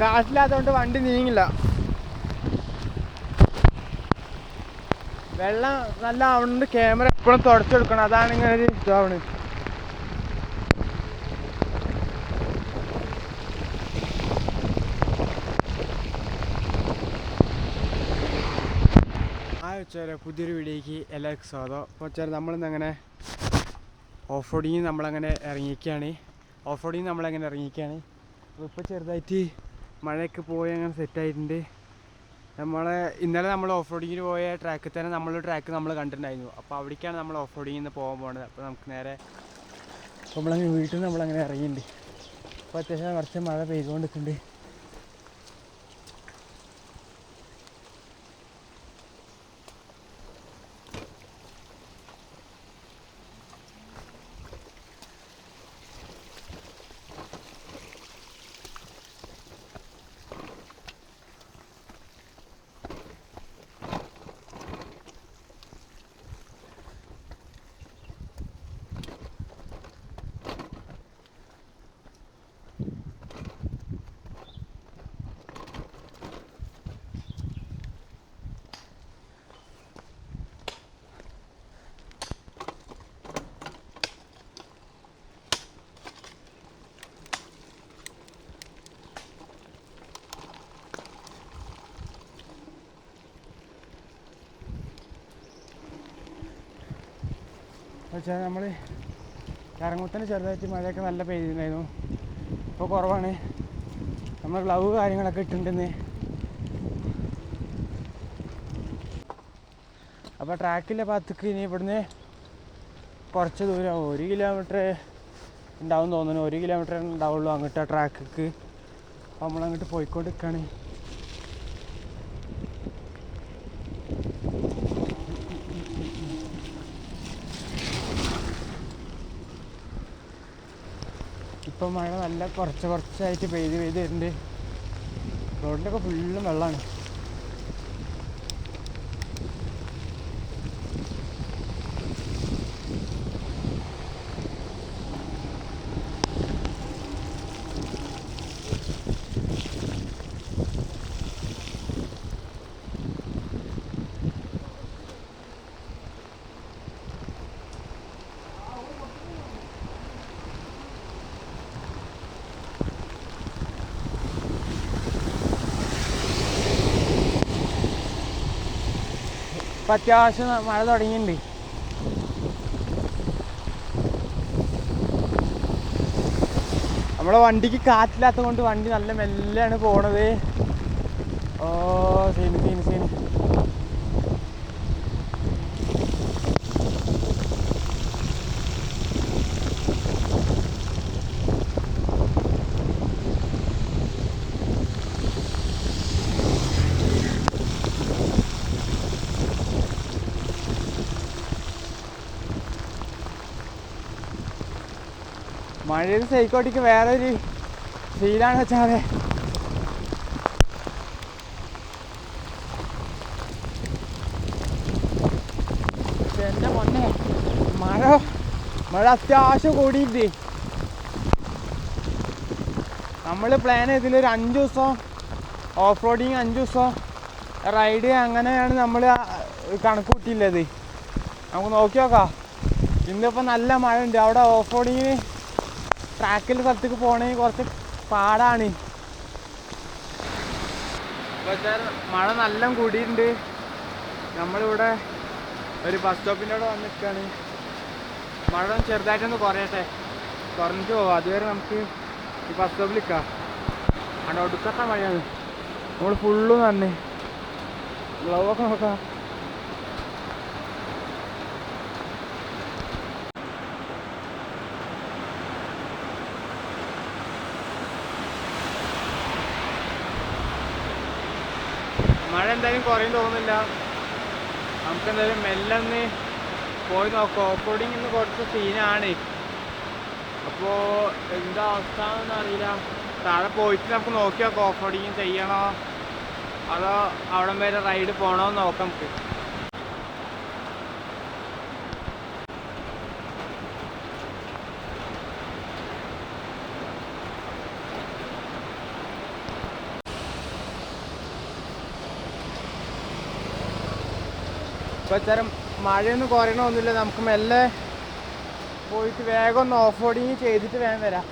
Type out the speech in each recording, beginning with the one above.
കാറ്റില്ലാത്തതുകൊണ്ട് വണ്ടി നീങ്ങില്ല. വെള്ളം നല്ല ആവുന്നുണ്ട് ക്യാമറ എപ്പോഴും തുടച്ചെടുക്കണം. അതാണ് ഇങ്ങനെ ഒരു ഇതാവണ്. ആ പുതിയൊരു വീഡിയോയ്ക്ക് എല്ലാവർക്കും സ്വാഗതം. അപ്പോൾ വെച്ചാൽ നമ്മളിന്ന് അങ്ങനെ ഓഫ് റോഡിങ് നമ്മളങ്ങനെ ഇറങ്ങിയിരിക്കുകയാണ് ഓഫ് റോഡിങ് നമ്മളങ്ങനെ ഇറങ്ങിയിരിക്കുകയാണ് അപ്പോൾ ഇപ്പോൾ ചെറുതായിട്ട് മഴയൊക്കെ പോയി അങ്ങനെ സെറ്റായിട്ടുണ്ട് നമ്മളെ ഇന്നലെ നമ്മൾ ഓഫ് റോഡിങ്ങിന് പോയ ട്രാക്കിൽ തന്നെ നമ്മൾ ട്രാക്ക് നമ്മൾ കണ്ടിട്ടുണ്ടായിരുന്നു. അപ്പോൾ അവിടേക്കാണ് നമ്മൾ ഓഫ് റോഡിങ്ങിൽ നിന്ന് പോകാൻ പോകുന്നത് അപ്പോൾ നമുക്ക് നേരെ നമ്മളങ്ങനെ വീട്ടിൽ നിന്ന് നമ്മളങ്ങനെ ഇറങ്ങിയിട്ടുണ്ട്. അപ്പോൾ അത്യാവശ്യം കുറച്ച് മഴ പെയ്തുകൊണ്ടിരിക്കുന്നുണ്ട്. വെച്ചാൽ നമ്മൾ ഇറങ്ങുത്തന്നെ ചെറുതായിട്ട് മഴയൊക്കെ നല്ല പെയ്തിട്ടുണ്ടായിരുന്നു. ഇപ്പോൾ കുറവാണ്. നമ്മൾ ഗ്ലൗ കാര്യങ്ങളൊക്കെ ഇട്ടിട്ടുണ്ടെന്ന്. അപ്പോൾ ട്രാക്കിന്റെ ഭാഗത്തേക്ക് ഇനി ഇവിടുന്ന് കുറച്ച് ദൂരം ഒരു കിലോമീറ്റർ ഉണ്ടാവും തോന്നുന്നു. ഒരു കിലോമീറ്റർ ഉണ്ടാവുള്ളൂ അങ്ങോട്ട് ആ ട്രാക്കിക്ക് അപ്പോൾ നമ്മളങ്ങോട്ട് പോയിക്കൊണ്ട് ഇപ്പം മഴ നല്ല കുറച്ച് കുറച്ചായിട്ട് പെയ്ത് പെയ്ത് വരുന്നുണ്ട് റോഡിലൊക്കെ ഫുള്ളും വെള്ളമാണ്. ഇപ്പം അത്യാവശ്യം മഴ തുടങ്ങിയിട്ടുണ്ട്. നമ്മളെ വണ്ടിക്ക് കാറ്റില്ലാത്തത് കൊണ്ട് വണ്ടി നല്ല മെല്ലാണ് പോണത്. ഓ സീന് സീന് സീന്. മഴയിൽ സൈക്കോട്ടിക്ക് വേറെ ഒരു ഫീലാണ് വെച്ചാൽ എന്റെ മൊന്നെ മഴ മഴ അത്യാവശ്യം കൂടിയിട്ട് നമ്മൾ പ്ലാൻ ചെയ്തിൽ ഒരു അഞ്ച് ദിവസം ഓഫ് റോഡിങ് അഞ്ച് ദിവസം റൈഡ് അങ്ങനെയാണ് നമ്മൾ കണക്ക് കൂട്ടിയില്ലത് നമുക്ക് നോക്കി നോക്കാം ഇന്നിപ്പോൾ നല്ല മഴ ഉണ്ട് അവിടെ ഓഫ് റോഡിങ്ങിന് ട്രാക്കിൽ സ്ഥലത്തേക്ക് പോകണമെങ്കിൽ കുറച്ച് പാടാണ്. മഴ നല്ല കൂടിയിട്ടുണ്ട്. നമ്മളിവിടെ ഒരു ബസ് സ്റ്റോപ്പിന്റെ അവിടെ വന്ന് നിൽക്കുകയാണ് മഴ ചെറുതായിട്ടൊന്ന് കുറയട്ടെ. കുറഞ്ഞിട്ട് പോവാം. അതുവരെ നമുക്ക് ഈ ബസ് സ്റ്റോപ്പിൽ നിൽക്കാം അവിടെ ഒടുക്കത്തെ മഴയാണ്. നമ്മൾ ഫുള്ളും തന്നെ ഗ്ലൗ ഒക്കെ നോക്കാം മഴ എന്തായാലും കുറയും തോന്നുന്നില്ല. നമുക്ക് എന്തായാലും മെല്ലെ ഒന്ന് പോയി നോക്കാം. ഓഫ് റോഡിങ് ഇന്ന് കുറച്ച് സീനാണ് അപ്പോൾ എന്താ അവസ്ഥ എന്ന് അറിയില്ല. താഴെ പോയിട്ട് നമുക്ക് നോക്കി നോക്കാം ഓഫ് റോഡിങ് ചെയ്യണോ? അതോ അവിടം വരെ റൈഡ് പോകണമെന്ന് നോക്കാം നമുക്ക്. ഇപ്പോൾ വെച്ചാൽ മഴയൊന്നും കുറയണമൊന്നുമില്ല. നമുക്ക് മെല്ലെ പോയിട്ട് വേഗം ഒന്ന് ഓഫ് റോഡിങ് ചെയ്തിട്ട് വേഗം വരാം.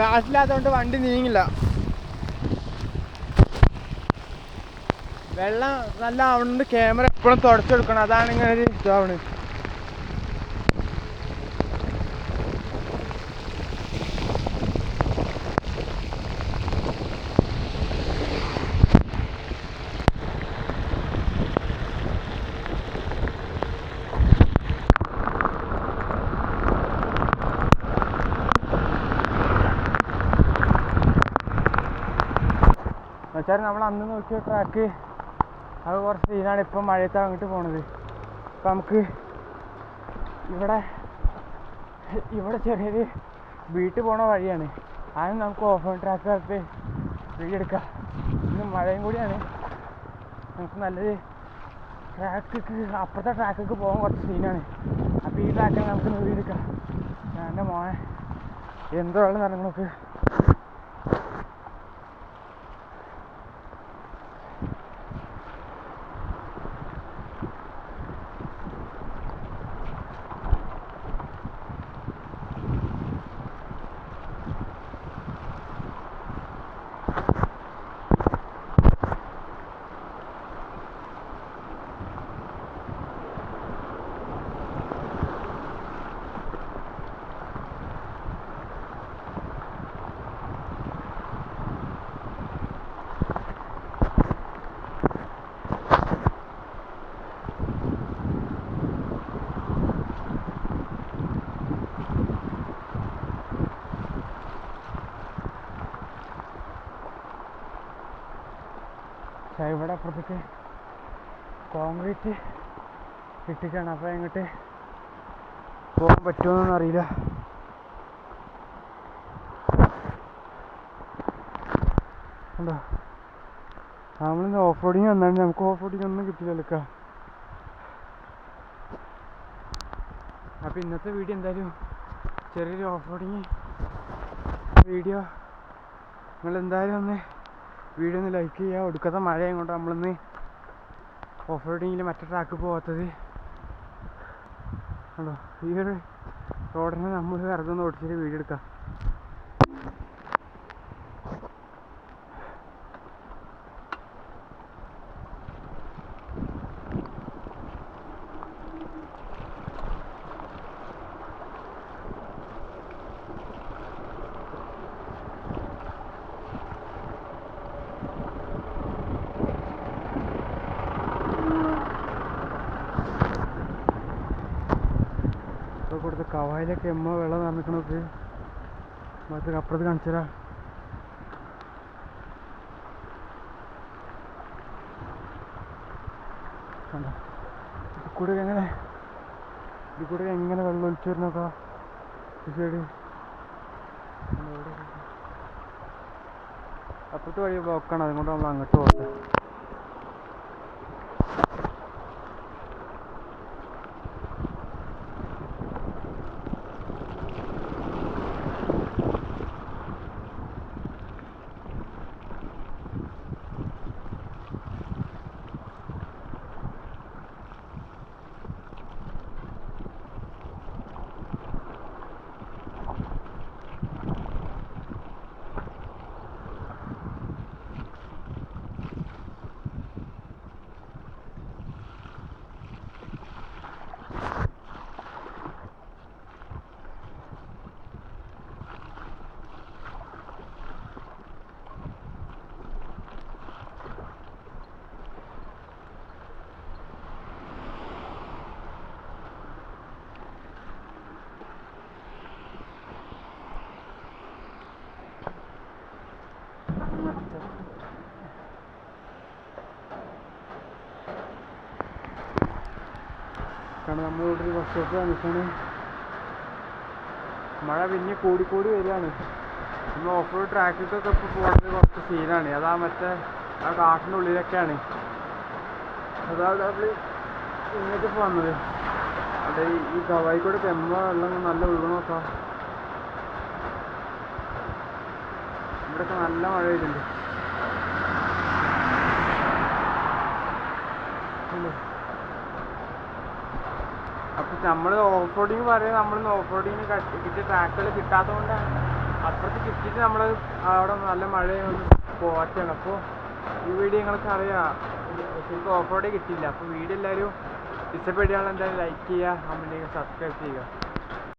കാറ്റില്ലാത്തതുകൊണ്ട് വണ്ടി നീങ്ങില്ല. വെള്ളം നല്ല ആവുന്നുണ്ട് ക്യാമറ എപ്പോഴും തുടച്ചെടുക്കണം. അതാണ് ഇങ്ങനെ ഒരു ഇതാവണ്. എന്നുവെച്ചാൽ നമ്മൾ അന്ന് നോക്കിയ ട്രാക്ക് അത് കുറച്ച് സീനാണ് ഇപ്പം മഴയത്ത് അങ്ങോട്ട് പോണത്. അപ്പം നമുക്ക് ഇവിടെ ഇവിടെ ചെറിയൊരു വീട്ടിൽ പോണ വഴിയാണ്. ആദ്യം നമുക്ക് ഓഫ് റോഡ് ട്രാക്ക് കാലത്ത് വീടെടുക്കാം ഇന്ന് മഴയും കൂടിയാണ്. നമുക്ക് നല്ലൊരു ട്രാക്കിക്ക് അപ്പുറത്തെ ട്രാക്കിക്ക് പോകാൻ കുറച്ച് സീനാണ് അപ്പോൾ ഈ ട്രാക്കിൽ നമുക്ക് വീടെടുക്കാം എന്റെ മോനെ എന്തോ ഉള്ള നടന്നു നോക്ക് പക്ഷേ ഇവിടെ അപ്പുറത്തേക്ക് കോൺക്രീറ്റ് ഇട്ടിട്ടാണ് അപ്പോൾ എങ്ങോട്ട് പോകാൻ പറ്റുമോന്നൊന്നും അറിയില്ല. ഉണ്ടോ? നമ്മളിന്ന് ഓഫ് റോഡിങ് വന്നാണ്. നമുക്ക് ഓഫ് റോഡിങ് ഒന്നും കിട്ടില്ലല്ലോ അപ്പോൾ ഇന്നത്തെ വീഡിയോ എന്തായാലും ചെറിയൊരു ഓഫ് റോഡിങ് വീഡിയോ. നിങ്ങൾ എന്തായാലും ഒന്ന് വീഡിയോ ഒന്ന് ലൈക്ക് ചെയ്യുക ഒടുക്കത്തെ മഴയും കൊണ്ട് നമ്മളിന്ന് ഓഫ് റോഡിങ്ങിൽ മറ്റേ ട്രാക്ക് പോകാത്തത് ഈ ഒരു റോഡിനെ നമ്മൾ വെറുതെ ഒന്ന് ഓടിച്ചിട്ട് വീഡിയോ എടുക്കാം. കൊടുത്ത കവായിലൊക്കെ എമ്മ വെള്ളം നിറഞ്ഞിക്കണൊക്കെ മറ്റേ അപ്പുറത്ത് കണ്ടോ? ഇതിൽ കൂടെ എങ്ങനെ? ഇത് കൂടെ എങ്ങനെ വെള്ളം ഒഴിച്ചു വരുന്നൊക്കെ ഈ സൈഡ്. അപ്പുറത്തെ വഴി ബ്ലോക്കാണ് അതുകൊണ്ട് നമ്മൾ അങ്ങോട്ട് പോകട്ടെ. കാരണം വർക്ക്ഷോപ്പ് കാണിച്ചാണ് മഴ പിന്നെ കൂടി കൂടി വരികയാണ്. നമ്മൾ ഓഫ് റോഡ് ട്രാക്കിക്കൊക്കെ ഇപ്പോൾ പോകുന്നത് കുറച്ച് സീനാണ് അതാ മറ്റേ ആ കാട്ടിന്റെ ഉള്ളിലൊക്കെയാണ് അതാണ് നമ്മൾ ഇങ്ങോട്ട് പോകുന്നത് അവിടെ ഈ- കവായിക്കൂടെ കവായി കൂടെ പെമ്പ വെള്ളം നല്ല ഒഴുകണമൊക്കെ ഇവിടെയൊക്കെ നല്ല മഴ പെയ്യുന്നുണ്ട് ഇല്ലേ? അപ്പൊ നമ്മൾ ഓഫ് റോഡിങ് പറയുന്നത് നമ്മൾ ഓഫ് റോഡിങ്ങിന് കിട്ടിയ ട്രാക്കുകൾ കിട്ടാത്തതുകൊണ്ടാണ് അപ്പുറത്ത് കിട്ടിയിട്ട് നമ്മൾ അവിടെ നല്ല മഴയൊന്നും പോറ്റാണ് അപ്പോൾ ഈ വീഡിയോ നിങ്ങൾക്ക് അറിയാം. ശരിക്കും ഓഫ് റോഡേ കിട്ടിയില്ല. അപ്പോൾ വീഡിയോ എല്ലാവരും ഇഷ്ടപ്പെടുകയാണെങ്കിൽ എന്തായാലും ലൈക്ക് ചെയ്യുക ചെയ്യുക സബ്സ്ക്രൈബ് ചെയ്യുക.